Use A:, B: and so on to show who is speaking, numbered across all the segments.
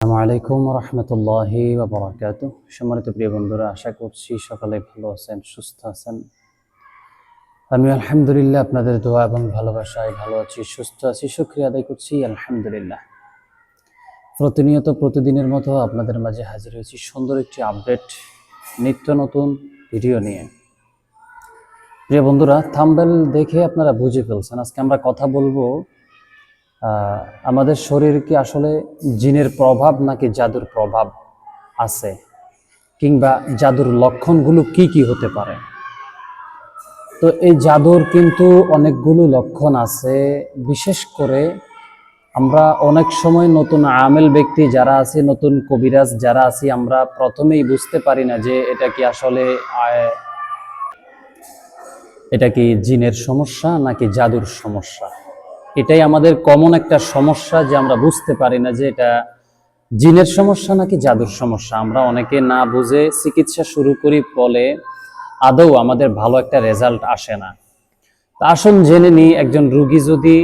A: আসসালামু আলাইকুম রহমতুল্লাহি বাবরাকাত সম্মানিত প্রিয় বন্ধুরা, আশা করছি সকালে ভালো আছেন, সুস্থ আছেন। আমি আলহামদুলিল্লাহ আপনাদের দোয়া এবং ভালোবাসায় ভালো আছি, সুস্থ আছি সুক্রিয়া আদায় করছি, আলহামদুলিল্লাহ। প্রতিনিয়ত প্রতিদিনের মতো আপনাদের মাঝে হাজির হয়েছি সুন্দর একটি আপডেট নিত্য নতুন ভিডিও নিয়ে। প্রিয় বন্ধুরা থাম্বেল দেখে আপনারা বুঝে ফেলছেন। আজকে আমরা কথা বলব আমাদের শরীর কি আসলে জিনের প্রভাব নাকি জাদুর প্রভাব আছে? কিংবা জাদুর লক্ষণগুলো কি কি হতে পারে? তো এই জাদুর কিন্তু অনেকগুলো লক্ষণ আছে। বিশেষ করে আমরা অনেক সময় নতুন আমেল ব্যক্তি যারা আছে, নতুন কবিরাজ যারা আছি, আমরা প্রথমেই বুঝতে পারি না যে এটা কি আসলে এটা কি জিনের সমস্যা নাকি জাদুর সমস্যা। এটাই আমাদের কমন একটা সমস্যা যে আমরা বুঝতে পারি না যে এটা জিনের সমস্যা নাকি জাদুর সমস্যা। আমরা অনেকে না বুঝে চিকিৎসা শুরু করি ফলে আদৌ আমাদের ভালো একটা রেজাল্ট আসে না। তা আসুন জেনে নিই, একজন রুগী যদি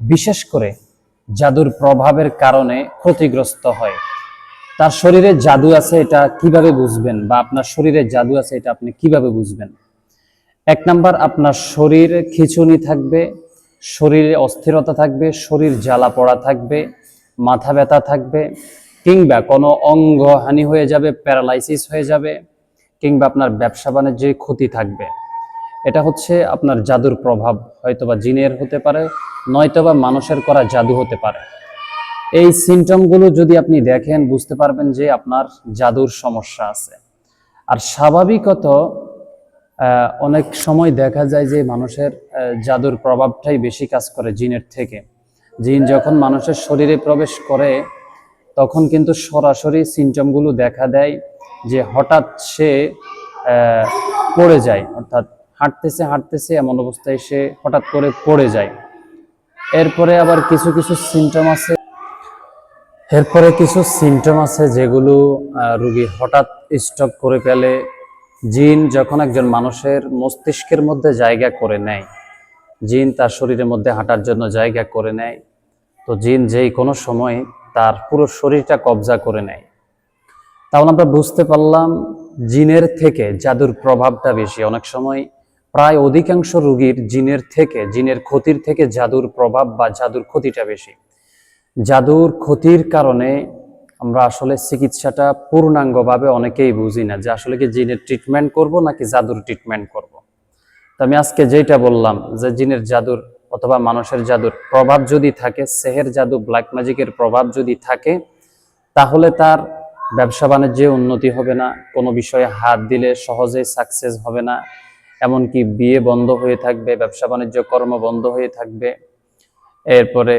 A: বিশেষ করে জাদুর প্রভাবের কারণে ক্ষতিগ্রস্ত হয়, তার শরীরে জাদু আছে এটা কীভাবে বুঝবেন বা আপনার শরীরে জাদু আছে এটা আপনি কীভাবে বুঝবেন? এক নাম্বার, আপনার শরীর খিচুনি থাকবে শরীরে অস্থিরতা থাকবে, শরীর জ্বালা পড়া থাকবে, মাথা ব্যথা থাকবে, কিংবা কোনো অঙ্গ হানি হয়ে যাবে, প্যারালাইসিস হয়ে যাবে, কিংবা আপনার ব্যবসা বাণিজ্যে ক্ষতি থাকবে। এটা হচ্ছে আপনার জাদুর প্রভাব, হয়তোবা জিনের হতে পারে, নয়তোবা মানুষের করা জাদু হতে পারে। এই সিমটমগুলো যদি আপনি দেখেন, বুঝতে পারবেন যে আপনার জাদুর সমস্যা আছে। আর স্বাভাবিকত অনেক সময় দেখা যায় যে মানুষের জাদুর প্রভাবটাই বেশি কাজ করে জিনের থেকে। জিন যখন মানুষের শরীরে প্রবেশ করে, তখন কিন্তু সরাসরি সিমটমগুলো দেখা দেয় যে হঠাৎ সে পড়ে যায়। অর্থাৎ হাঁটতেছে হাঁটতেছে এমন অবস্থায় সে হঠাৎ করে পড়ে যায়। এরপরে আবার কিছু কিছু সিমটম আছে। এরপরে কিছু সিমটম আছে যেগুলো রুগী হঠাৎ স্টক করে ফেলে জিন যখন একজন মানুষের মস্তিষ্কের মধ্যে জায়গা করে নেয়, জিন তার শরীরের মধ্যে হাঁটার জন্য জায়গা করে নেয়, তো জিন যেই কোনো সময় তার পুরো শরীরটা কবজা করে নেয়। তাহলে আমরা বুঝতে পারলাম জিনের থেকে জাদুর প্রভাবটা বেশি। অনেক সময় প্রায় অধিকাংশ রুগীর জিনের থেকে, জিনের ক্ষতির থেকে জাদুর প্রভাব বা জাদুর ক্ষতিটা বেশি। জাদুর ক্ষতির কারণে আমরা আসলে চিকিৎসাটা পূর্ণাঙ্গভাবে অনেকেই বুঝি না যে আসলে কি জিনের ট্রিটমেন্ট করব নাকি জাদুর ট্রিটমেন্ট করব। তো আমি আজকে যেটা বললাম যে জিনের জাদুর অথবা মানুষের জাদুর প্রভাব যদি থাকে, সেহের জাদু ব্ল্যাক ম্যাজিকের প্রভাব যদি থাকে, তাহলে তার ব্যবসা বাণিজ্যে উন্নতি হবে না, কোনো বিষয়ে হাত দিলে সহজেই সাকসেস হবে না, এমনকি বিয়ে বন্ধ হয়ে থাকবে, ব্যবসা বাণিজ্য কর্ম বন্ধ হয়ে থাকবে, এরপরে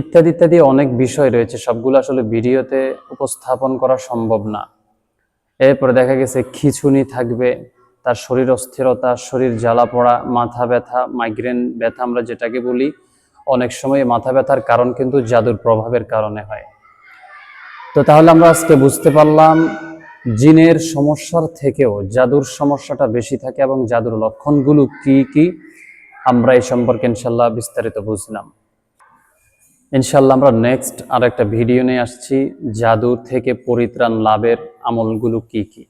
A: ইত্যাদি ইত্যাদি অনেক বিষয় রয়েছে। সবগুলো আসলে ভিডিওতে উপস্থাপন করা সম্ভব না। এরপরে দেখা গেছে, খিচুনি থাকবে, তার শরীর অস্থিরতা, শরীর জ্বালা পড়া, মাথা ব্যথা মাইগ্রেন ব্যথা আমরা যেটাকে বলি, অনেক সময় মাথা ব্যথার কারণ কিন্তু জাদুর প্রভাবের কারণে হয়। তো তাহলে আমরা আজকে বুঝতে পারলাম, জিনের সমস্যার থেকেও জাদুর সমস্যাটা বেশি থাকে এবং জাদুর লক্ষণগুলো কি কি, আমরা এই সম্পর্কে ইনশাল্লাহ বিস্তারিত বুঝলাম। ইনশাল্লাহ আমরা নেক্সট আর একটা ভিডিও নিয়ে আসছি জাদু থেকে পরিত্রাণ লাভের আমলগুলো কি কি?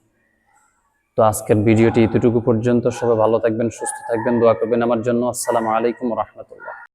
A: তো আজকের ভিডিওটি এতটুকু পর্যন্ত, সবাই ভালো থাকবেন, সুস্থ থাকবেন, দোয়া করবেন আমার জন্য। আসসালামু আলাইকুম রহমতুল্লাহ।